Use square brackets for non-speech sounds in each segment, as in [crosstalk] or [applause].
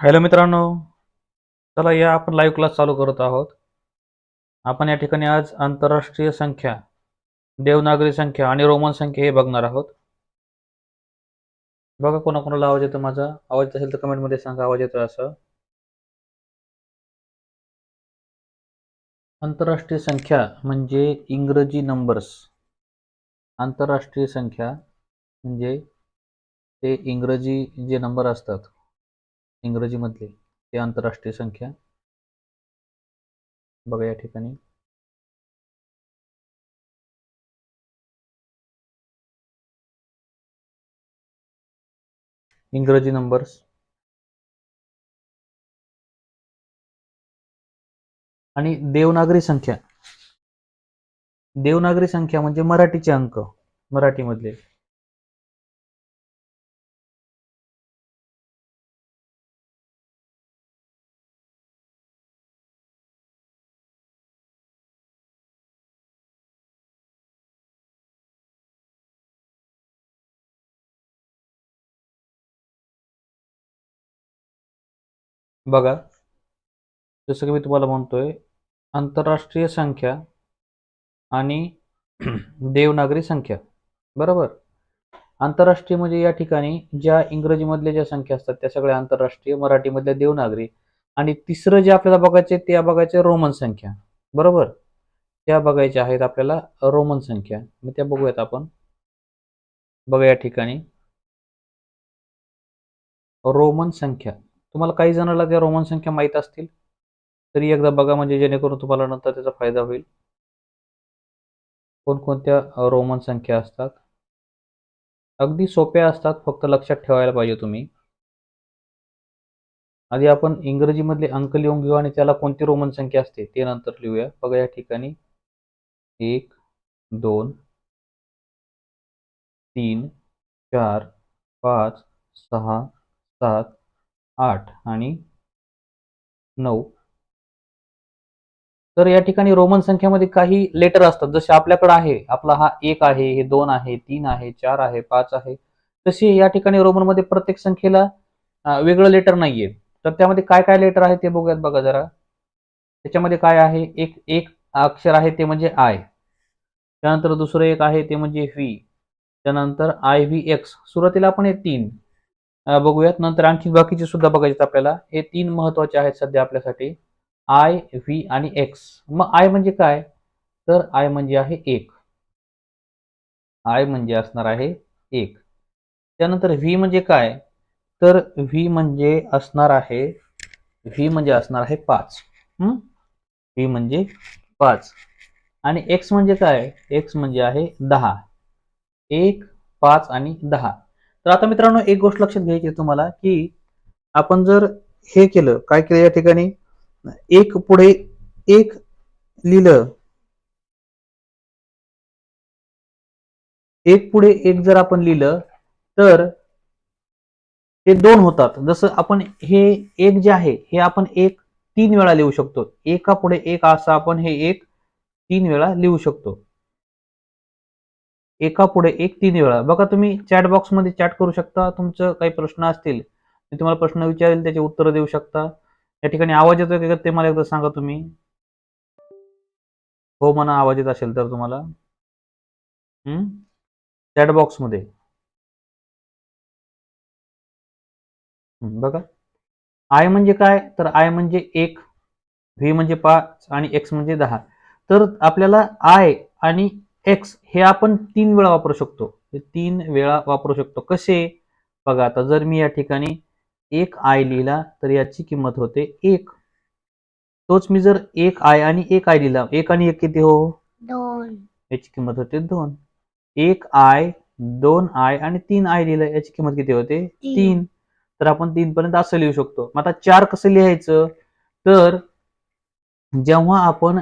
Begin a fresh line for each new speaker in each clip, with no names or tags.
Hello मित्रांनो चला या आपण लाईव्ह क्लास चालू करत आहोत. आपण या ठिकाणी आज आंतरराष्ट्रीय संख्या देवनागरी संख्या आणि रोमन संख्या हे बघणार आहोत. बघा कोणाकोणाला आवाज येतो माझा. आवाज असेल तर कमेंटमध्ये सांगा आवाज येतो असं. आंतरराष्ट्रीय संख्या म्हणजे इंग्रजी नंबर्स आंतरराष्ट्रीय संख्या म्हणजे ते इंग्रजी जे नंबर असतात इंग्रजीमधली ते आंतरराष्ट्रीय संख्या. बघा या ठिकाणी. इंग्रजी नंबर्स आणि देवनागरी संख्या. देवनागरी संख्या म्हणजे मराठीचे अंक. मराठीमधले. बघा जसं की मी तुम्हाला म्हणतोय आंतरराष्ट्रीय संख्या आणि [clears throat] देवनागरी संख्या बरोबर? आंतरराष्ट्रीय म्हणजे या ठिकाणी ज्या इंग्रजीमधल्या ज्या संख्या असतात त्या सगळ्या आंतरराष्ट्रीय मराठीमधल्या देवनागरी आणि तिसरं जे आपल्याला बघायचे त्या बघायचे रोमन संख्या बरोबर? त्या बघायच्या आहेत आपल्याला रोमन संख्या. मग त्या बघूयात आपण. बघा या ठिकाणी. रोमन संख्या. तुम्हाला काही जणांना त्या रोमन संख्या माहीत असतील तरी एकदा बघा म्हणजे जेणेकरून तुम्हाला नंतर त्याचा फायदा होईल. कोणकोणत्या रोमन संख्या असतात? अगदी सोप्या असतात फक्त लक्षात ठेवायला पाहिजे तुम्ही. आधी आपण इंग्रजीमधले अंक लिहून घेऊ आणि त्याला कोणती रोमन संख्या असते ते नंतर लिहूया. बघा या ठिकाणी. एक दोन तीन चार पाच सहा सात आठ आणि नऊ. तर या ठिकाणी रोमन संख्यामध्ये काही लेटर असतात. जसे आपल्याकडे आहे आपला हा एक आहे हे दोन आहे तीन आहे चार आहे पाच आहे. तशी या ठिकाणी रोमनमध्ये प्रत्येक संख्येला वेगळं लेटर नाहीये. तर त्यामध्ये काय काय लेटर आहे ते बघूयात बघा जरा. त्याच्यामध्ये काय आहे? एक एक अक्षर आहे ते म्हणजे आय त्यानंतर दुसरं एक आहे ते म्हणजे व्ही त्यानंतर आय व्ही एक्स सुरुवातीला आपण हे तीन बघूयात. नंतर आणखी बाकीचे सुद्धा बघायचे आपल्याला. हे तीन महत्त्वाचे आहेत सध्या आपल्यासाठी. आय व्ही आणि एक्स मग आय म्हणजे काय? तर आय म्हणजे आहे एक. आय म्हणजे असणार आहे एक. त्यानंतर व्ही म्हणजे काय? तर व्ही म्हणजे असणार आहे व्ही म्हणजे असणार आहे पाच. व्ही म्हणजे पाच. आणि एक्स म्हणजे काय? एक्स म्हणजे आहे दहा. एक पाच आणि दहा. तर आता मित्रांनो एक गोष्ट लक्षात घ्यायची तुम्हाला की आपण जर हे केलं काय केलं या ठिकाणी? एक पुढे एक लिहिलं. एक पुढे एक जर आपण लिहिलं तर ते दोन होतात. जसं आपण हे एक जे आहे हे आपण एक तीन वेळा लिहू शकतो. एका पुढे एक असं आपण हे एक तीन वेळा लिहू शकतो. एका पुढे एक तीन वेळा. बघा तुम्ही चॅट बॉक्समध्ये चॅट करू शकता. तुमचं काही प्रश्न असतील मी तुम्हाला प्रश्न विचारेल त्याचे उत्तर देऊ शकता. या ठिकाणी आवाज येतोय का ते मला एकदा सांगा तुम्ही. हो म्हणा आवाज येत असेल तर तुम्हाला. चॅट बॉक्समध्ये बघा. आय म्हणजे काय? तर आय म्हणजे एक व्ही म्हणजे पाच आणि एक्स म्हणजे दहा. तर आपल्याला आय आणि एक्स हे आपण तीन वेळा वापरू शकतो. हे तीन वेळा वापरू शकतो. कसे? बघा आता जर मी या ठिकाणी एक आय लिहिला तर याची किंमत होते एक. तोच मी जर एक आय आणि एक आय लिहिला एक आणि एक किती हो?
दोन.
याची किंमत होते दोन. एक आय दोन आय आणि तीन आय लिहिलं याची किंमत किती होते? तीन. तर आपण तीन पर्यंत असं लिहू शकतो. मग आता चार कसं लिहायचं? तर जेव्हा आपण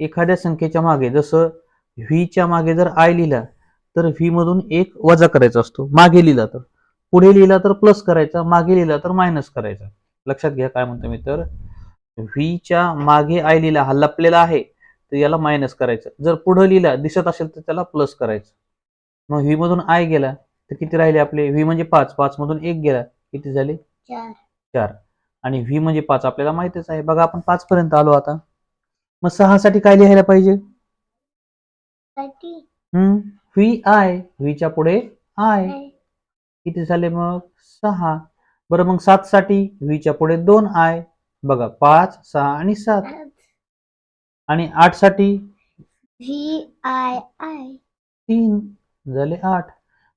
एखाद्या संख्येच्या मागे जसं व्हीच्या मागे जर आय लिहिला तर व्ही मधून एक वजा करायचा असतो. मागे लिहिला तर. पुढे लिहिला तर प्लस करायचा मागे लिहिला तर मायनस करायचा. लक्षात घ्या काय म्हणतो मी तर. व्हीच्या मागे आय लिहिला हा लपलेला आहे तर याला मायनस करायचं. जर पुढे लिहिला दिसत असेल तर त्याला प्लस करायचं. मग व्ही मधून आय गेला तर किती राहिले आपले? व्ही म्हणजे पाच. पाच मधून एक गेला किती झाले?
चार.
चार. आणि व्ही म्हणजे पाच आपल्याला माहितीच आहे. बघा आपण पाच पर्यंत आलो आता. मग सहा साठी काय लिहायला पाहिजे? व्ही आय व्हीच्या पुढे आय. किती झाले मग? सहा. बरं मग सात साठी व्हीच्या पुढे दोन आय. बघा पाच सहा आणि सात. आणि आठसाठी?
V I I.
तीन. झाले आठ.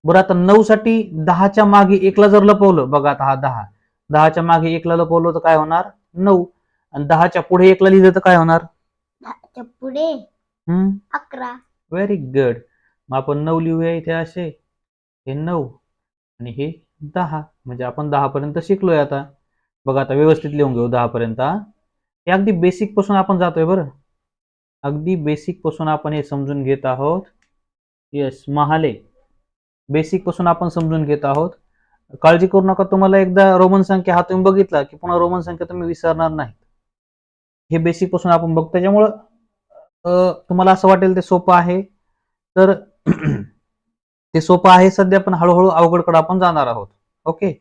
बरं आता नऊ साठी दहाच्या मागे एकला जर लपवलं बघा आता हा दहा. दहाच्या मागे एकला लपवलं तर काय होणार? नऊ. आणि दहाच्या पुढे एकला लिहिलं तर काय होणार?
पुढे अकरा.
व्हेरी गुड मग आपण नऊ लिहूया इथे असे. हे नऊ आणि हे दहा. म्हणजे आपण दहापर्यंत शिकलोय आता. बघा आता व्यवस्थित लिहून घेऊ दहापर्यंत हे. अगदी बेसिकपासून आपण जातोय बरं. अगदी बेसिकपासून आपण हे समजून घेत आहोत. येस महाले. बेसिकपासून आपण समजून घेत आहोत. काळजी करू नका तुम्हाला एकदा रोमन संख्या हा तुम्ही बघितला की पुन्हा रोमन संख्या तुम्ही विसरणार नाही हे बेसिकपासून आपण बघतो त्याच्यामुळं तुम्हाला असं वाटेल ते सोपं आहे. तर [clears throat] ते सोपं आहे सध्या पण हळूहळू अवघडकडे आपण जाणार आहोत. ओके?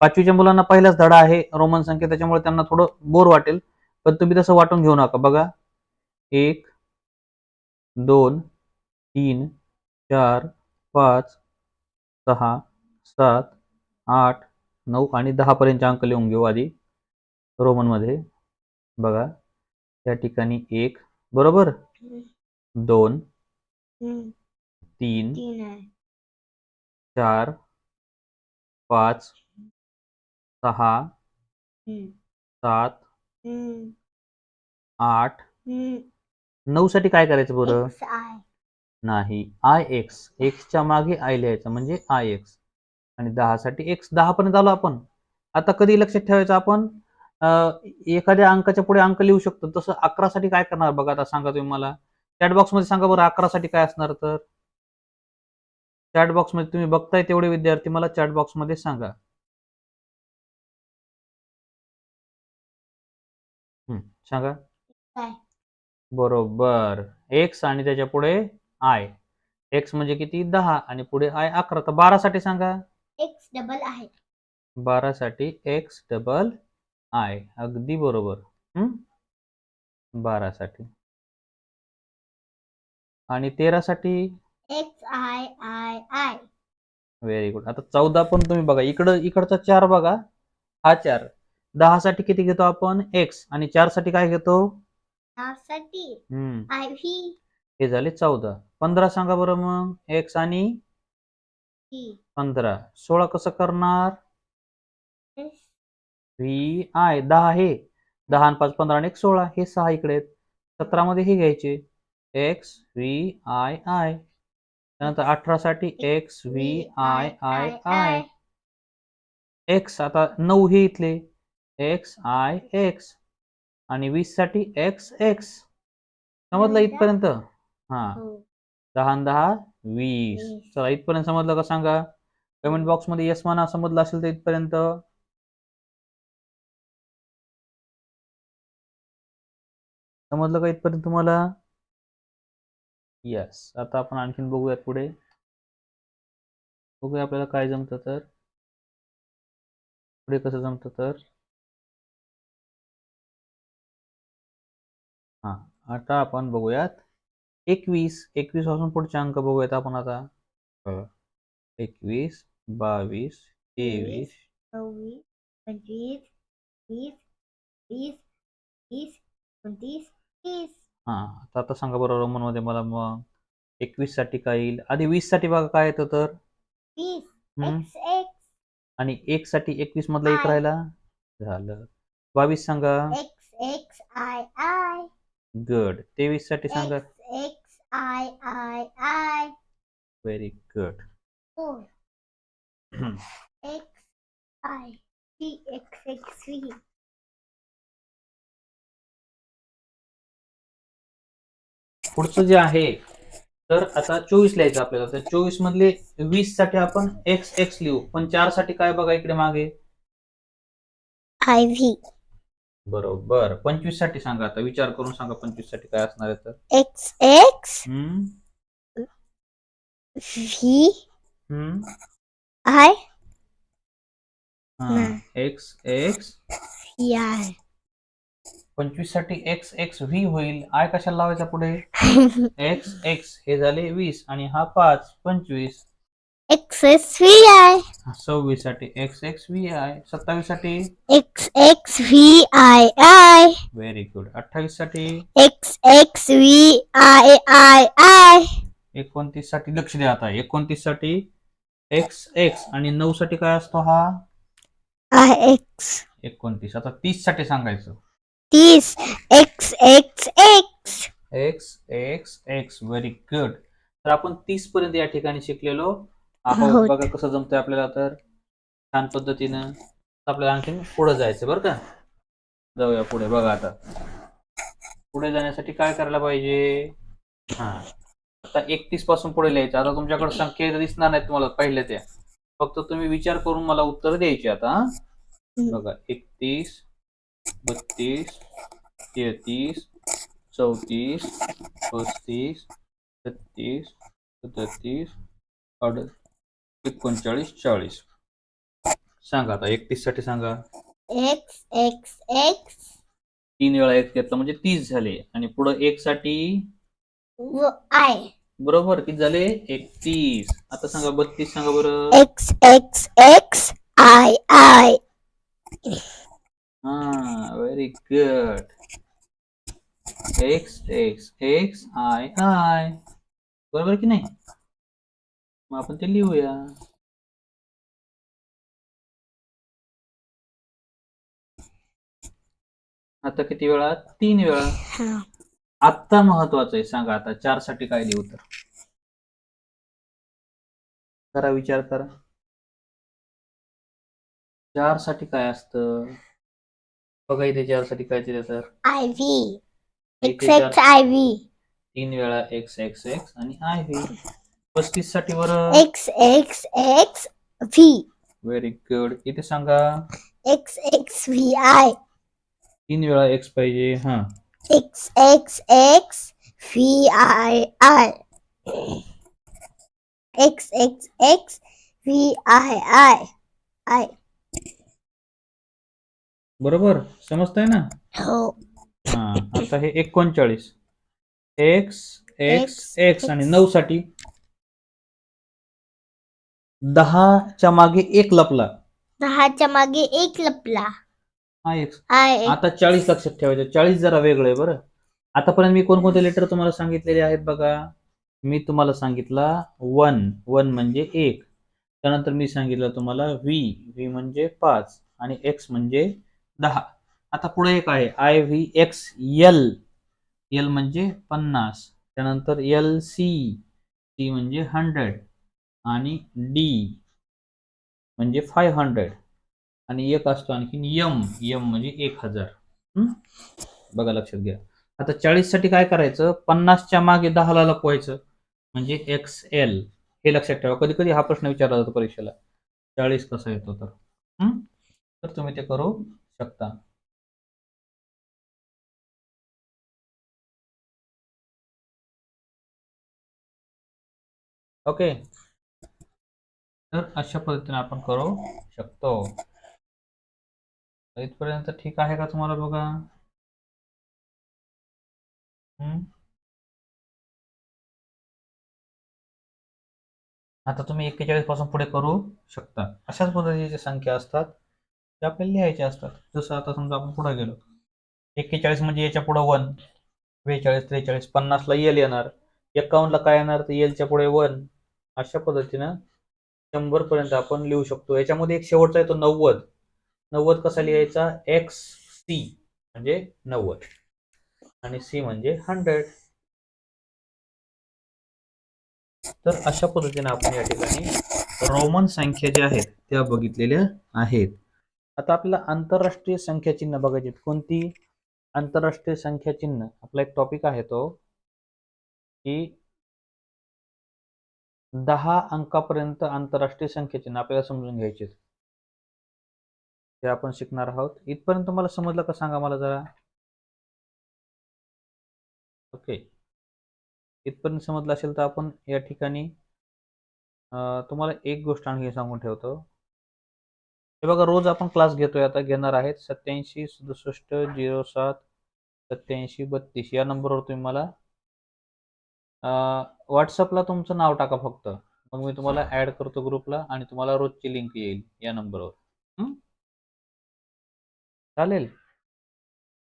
पाचवीच्या मुलांना पहिलाच धडा आहे रोमन संख्या त्याच्यामुळे त्यांना थोडं बोर वाटेल. पण तुम्ही तसं वाटून घेऊ नका. बघा. एक दोन तीन चार पाच सहा सात आठ नऊ आणि दहापर्यंत अंक लिहून घेऊ आधी. रोमनमध्ये. बघा. त्या ठिकाणी एक. बरोबर? दोन तीन चार पाच सहा सात आठ. नऊ साठी काय करायचं बरं? नाही. आय एक्स एक्सच्या मागे आय लिहायचं म्हणजे आय एक्स आणि दहा साठी एक्स दहा पर्यंत आलो आपण. आता कधी लक्षात ठेवायचं आपण? एखाद्या अंकाच्या पुढे अंक लिहू शकतो. तसं अकरा साठी काय करणार बघा आता सांगा तुम्ही मला. चॅट बॉक्समध्ये सांगा बरं अकरा साठी काय असणार तर. चॅट बॉक्समध्ये तुम्ही बघताय तेवढे विद्यार्थी मला चॅट बॉक्समध्ये सांगा. सांगा. बरोबर. एक्स आणि त्याच्या पुढे आय एक्स म्हणजे किती? दहा. आणि पुढे आय अकरा. तर बारा साठी सांगा.
एक्स डबल आहे.
बारा साठी एक्स डबल आय. अगदी बरोबर. हम्म बारा साठी आणि तेरा साठी
X I I I
very good आता चौदा पण तुम्ही बघा. इकडं इकडचा चार बघा. हा चार. दहा साठी किती घेतो आपण? एक्स आणि चारसाठी काय घेतो? हे. झाले चौदा. पंधरा सांगा बरं मग. एक्स आणि? पंधरा. सोळा कसं करणार? व्ही आय दहा हे. दहा आणि पाच पंधरा आणि एक सोळा हे सहा इकडे आहेत. सतरा मध्ये हे घ्यायचे. एक्स व्ही आय आय त्यानंतर अठरा साठी X V I I I X आता नऊ हे इथले. एक्स आय एक्स आणि वीससाठी एक्स एक्स समजलं? इथपर्यंत? हा.
हो.
दहा दहा वीस. चला इथपर्यंत समजलं का सांगा? कमेंट बॉक्समध्ये यस म्हणा समजलं असेल तर इथपर्यंत. समजलं का इथपर्यंत तुम्हाला? यस आता आपण आणखीन बघूयात पुढे. बघूया आपल्याला काय जमतं तर. पुढे कसं जमतं तर. हा. आता आपण बघूयात. एकवीस. एकवीसपासून पुढचे अंक बघूयात आपण आता. एकवीस बावीस तेवीस.
चोवीस पंचवीस वीस वीस तीस एकोणतीस तीस
हा आता आता सांगा बरं रोमनमध्ये मला मग एकवीससाठी काय येईल? आधी वीससाठी बघा काय येतं तर. हम्म. आणि एक साठी एकवीस मधला एक
आय.
राहिला? झालं. बावीस सांगा.
X X I I
good तेवीससाठी सांगा.
X X I I I
very good
X I V X X V
पुढचं जे आहे तर आता चोवीस लिहायचं आपल्याला. तर चोवीस मधले वीससाठी आपण एक्स एक्स लिहू. पण चारसाठी काय बघा इकडे मागे?
आय व्ही
बरोबर. पंचवीससाठी सांगा आता. विचार करून सांगा पंचवीससाठी काय असणार आहे तर.
X X
hmm.
V
hmm.
I
हा.
नाही.
एक्स एक्स
व्ही आय
पंचवीससाठी एक्स एक्स व्ही होईल. आय कशाला लावायचा पुढे? [laughs] एक्स एक्स हे झाले वीस आणि हा पाच पंचवीस.
एक्स एस व्ही आय
सव्वीससाठी X X V I सत्तावीससाठी?
X X V I I
very good अठ्ठावीससाठी?
X X V I I I
एकोणतीससाठी. लक्ष द्या आता. एकोणतीससाठी एक्स एक्स आणि नऊ साठी काय असतो हा?
आय एक्स
एकोणतीस. आता तीससाठी सांगायचं.
तीस. X X X
X X X very good तर आपण तीस पर्यंत या ठिकाणी शिकलेलो. आहोत
आहोत.
बघा कसं जमतंय आपल्याला तर. छान पद्धतीनं आपल्याला आणखीन पुढे जायचं बरं का. जाऊया पुढे. बघा आता. पुढे जाण्यासाठी काय करायला पाहिजे? हा. आता एकतीसपासून पुढे लिहायचं. आता तुमच्याकडे संख्या दिसणार नाहीत तुम्हाला पहिले त्या. फक्त तुम्ही विचार करून मला उत्तर द्यायची आता हा? बघा. एकतीस. बत्तीस तेहतीस चौतीस पस्तीस छत्तीस सदतीस अड एकोणचाळीस चाळीस. सांगा आता एकतीससाठी सांगा.
एक्स एक्स एक्स
तीन वेळा एक घेतला म्हणजे तीस झाले. आणि पुढं एक साठी?
व आय
बरोबर किती झाले? एकतीस. आता सांगा बत्तीस सांगा बरं.
X X X I I
हा very good X X X I I बरोबर की नाही? मग आपण ते लिहूया. आता किती वेळा? तीन वेळा. आत्ता महत्वाचं आहे. सांगा आता. चारसाठी काय लिहू तर? करा विचार करा. चारसाठी काय असतं? बघा इथे चारसाठी काय दिलं तर
I V X X I V
तीन वेळा एक्स एक्स एक्स आणि आय व्ही पस्तीससाठी बरं
X X X V
very good इथे सांगा.
एक्स एक्स व्ही आय
तीन वेळा एक्स पाहिजे हा.
X X X V I I X X X V I I I
बरोबर? समजतंय ना?
हो.
हा आता हे एकोणचाळीस. एक्स एक्स एक्स आणि. नऊ साठी दहाच्या मागे एक लपला.
दहाच्या मागे एक लपला.
हा एक्स
आय
आता चाळीस लक्षात ठेवायचं. चाळीस जरा वेगळं आहे बरं. आतापर्यंत मी कोणकोणते लेटर तुम्हाला सांगितलेले आहेत बघा? मी तुम्हाला सांगितला वन. वन म्हणजे एक. त्यानंतर मी सांगितलं तुम्हाला व्ही व्ही म्हणजे पाच. आणि एक्स म्हणजे दहा. आता पुढे एक आहे. I V X L L म्हणजे पन्नास. त्यानंतर एल सी सी म्हणजे हंड्रेड आणि डी म्हणजे फाय हंड्रेड आणि एक असतो आणखीन यम यम म्हणजे एक हजार. बघा लक्षात घ्या. आता चाळीससाठी काय करायचं? पन्नासच्या मागे दहाला लपवायचं. म्हणजे एक्स एल हे लक्षात ठेवा. कधी कधी हा प्रश्न विचारला जातो परीक्षेला. चाळीस कसा येतो तर? तर तुम्ही ते करू. शकता. ओके. तर अशा पद्धतीने आपण करू शकतो. इथपर्यंत ठीक आहे का तुम्हाला बघा? आता तुम्ही एक्केचाळीसपासून पुढे करू शकता. अशाच पद्धतीच्या संख्या असतात. ते आपल्याला लिहायचे असतात. जसं आता समजा आपण पुढे गेलो. एक्केचाळीस म्हणजे याच्यापुढे वन. बेचाळीस त्रेचाळीस पन्नासला एल येणार. एकावन्नला काय येणार? तर एलच्या पुढे वन. अशा पद्धतीनं शंभर पर्यंत आपण लिहू शकतो. याच्यामध्ये एक शेवटचा येतो नव्वद. नव्वद कसा लिहायचा? एक्स सी म्हणजे नव्वद. आणि सी म्हणजे हंड्रेड तर अशा पद्धतीने आपण या ठिकाणी रोमन संख्या ज्या आहेत त्या बघितलेल्या आहेत. आता आपल्याला आंतरराष्ट्रीय संख्या चिन्ह बघायची कोणती? आंतरराष्ट्रीय संख्या चिन्ह आपला एक टॉपिक आहे तो की दहा अंकापर्यंत आंतरराष्ट्रीय संख्या चिन्ह आपल्याला समजून घ्यायचे ते आपण शिकणार आहोत. इथपर्यंत तुम्हाला समजलं का सांगा मला जरा. ओके. इथपर्यंत समजलं असेल तर आपण या ठिकाणी तुम्हाला एक गोष्ट आणखी सांगून ठेवतो. हे बघा रोज आपण क्लास घेतोय. आता घेणार आहेत सत्याऐंशी सदुसष्ट झिरो सात सत्याऐंशी बत्तीस. या नंबरवर तुम्ही मला व्हॉट्सअपला तुमचं नाव टाका फक्त. मग मी तुम्हाला ऍड करतो ग्रुपला आणि तुम्हाला रोजची लिंक येईल या नंबरवर चालेल?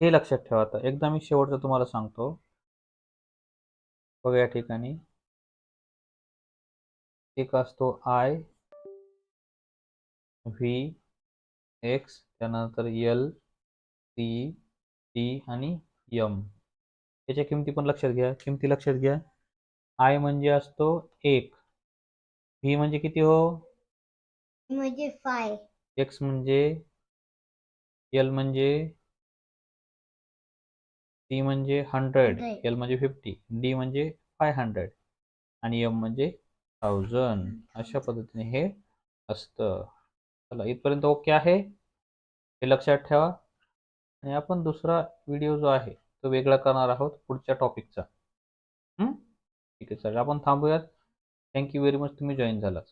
हे लक्षात ठेवा आता. एकदा मी शेवटचं तुम्हाला सांगतो. बघा या ठिकाणी. एक असतो आय व्ही एक्स त्यानंतर एल सी टी आणि यम याच्या किमती पण लक्षात घ्या. किमती लक्षात घ्या. आय म्हणजे असतो एक. व्ही म्हणजे किती हो?
म्हणजे फाय
एक्स म्हणजे एल म्हणजे टी म्हणजे हंड्रेड. एल म्हणजे फिफ्टी डी म्हणजे फाय हंड्रेड आणि एम म्हणजे थाउजंड अशा पद्धतीने हे असतं. चला इथपर्यंत ओके आहे. हे लक्षात ठेवा. आणि आपण दुसरा व्हिडिओ जो आहे तो वेगळा करणार आहोत पुढच्या टॉपिकचा ठीक आहे चालेल आपण थांबूयात. थँक्यू व्हेरी मच तुम्ही जॉईन झालात.